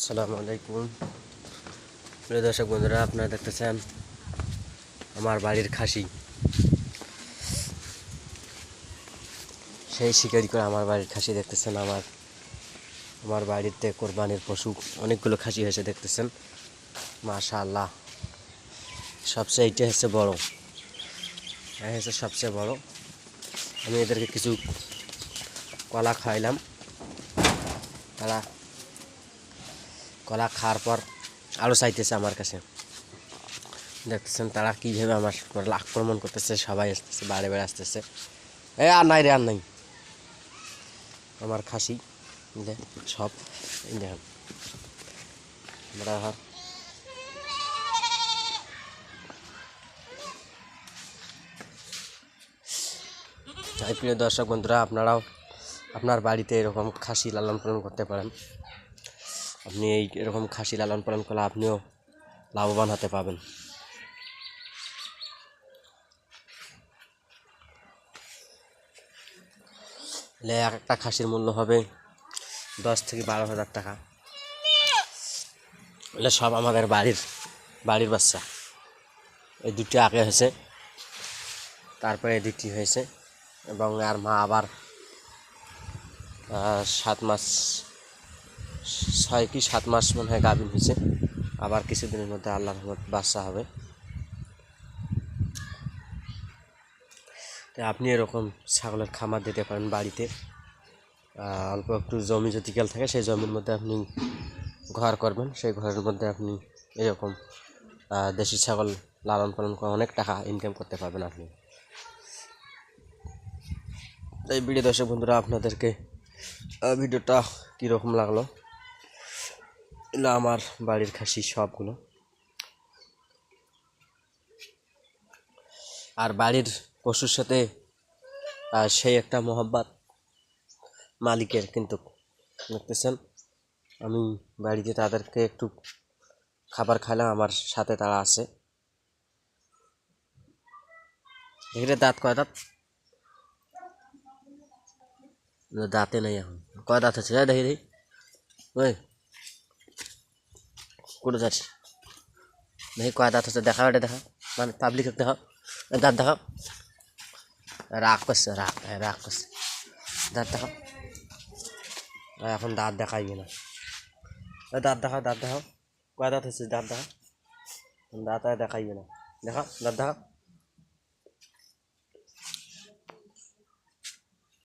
আসসালামু আলাইকুম। প্রিয় দর্শক বন্ধুরা, আপনারা দেখতেছেন আমার বাড়ির খাসি। সেই শিকারি করে আমার বাড়ির খাসি দেখতেছেন, আমার আমার বাড়িতে কোরবানির পশু, অনেকগুলো খাসি হয়েছে দেখতেছেন। মাশা আল্লাহ সবচেয়ে এইটা হচ্ছে বড়। এই হচ্ছে সবচেয়ে বড়। আমি এদেরকে কিছু কলা খাওয়াইলাম। তারা কলা খাওয়ার পর আরও চাইতেছে আমার কাছে। দেখতেছেন তারা কীভাবে আমার আক্রমণ করতেছে, সবাই আসতেছে বাড়ি বেড়ে আসতেছে। এ, আর নাই রে, আর নাই। আমার খাসি সব দেখেন। আমরা প্রিয় দর্শক বন্ধুরা, আপনারাও আপনার বাড়িতে এরকম খাসি লালন পালন করতে পারেন। আপনি এই এরকম খাসি লালন পালন করলে আপনিও লাভবান হতে পাবেন এক একটা খাসির মূল্য হবে দশ থেকে বারো হাজার টাকা। এলে সব আমাদের বাড়ির বাড়ির বাচ্চা। এই দুটি আগে হয়েছে, তারপরে এই দুটি হয়েছে এবং আর মা আবার সাত মাস ছয় কি সাত মাস মনে হয় গাভিন হয়েছে। আবার কিছুদিনের মধ্যে আল্লাহর রহমত বাচ্চা হবে। আপনি এরকম ছাগলের খামার দিতে পারেন বাড়িতে। অল্প একটু জমি যদি কেল থাকে, সেই জমির মধ্যে আপনি ঘর করবেন। সেই ঘরের মধ্যে আপনি এরকম দেশি ছাগল লালন পালন করে অনেক টাকা ইনকাম করতে পারবেন আপনি। তাই ভিডিও দর্শক বন্ধুরা, আপনাদেরকে ভিডিওটা কীরকম লাগল? এগুলো আমার বাড়ির খাসি সবগুলো। আর বাড়ির পশুর সাথে সেই একটা মোহাব্বত মালিকের কিন্তু দেখতেছেন। আমি বাড়িতে তাদেরকে একটু খাবার খাইলাম, আমার সাথে তারা আছে। এখানে দাঁত কয় দাঁত? দাঁতে নেই এখন। কয় দাঁত আছে? দেখি দেখি। ওই কোথায় যাচ্ছি দেখি কয় দাঁত আছে দেখা এটা দেখা মানে পাবলিক দেখা এই দাঁত দেখাও। রাগ করছে রাগ হ্যাঁ, রাগ করছে দাঁত দেখাও। আর এখন দাঁত দেখাইবে না এই দাঁত দেখাও দাঁত দেখাও। কয় দাঁত আছে দাঁত দেখাও। দাঁত আর দেখাইবে না দেখাও দাঁত দেখাও।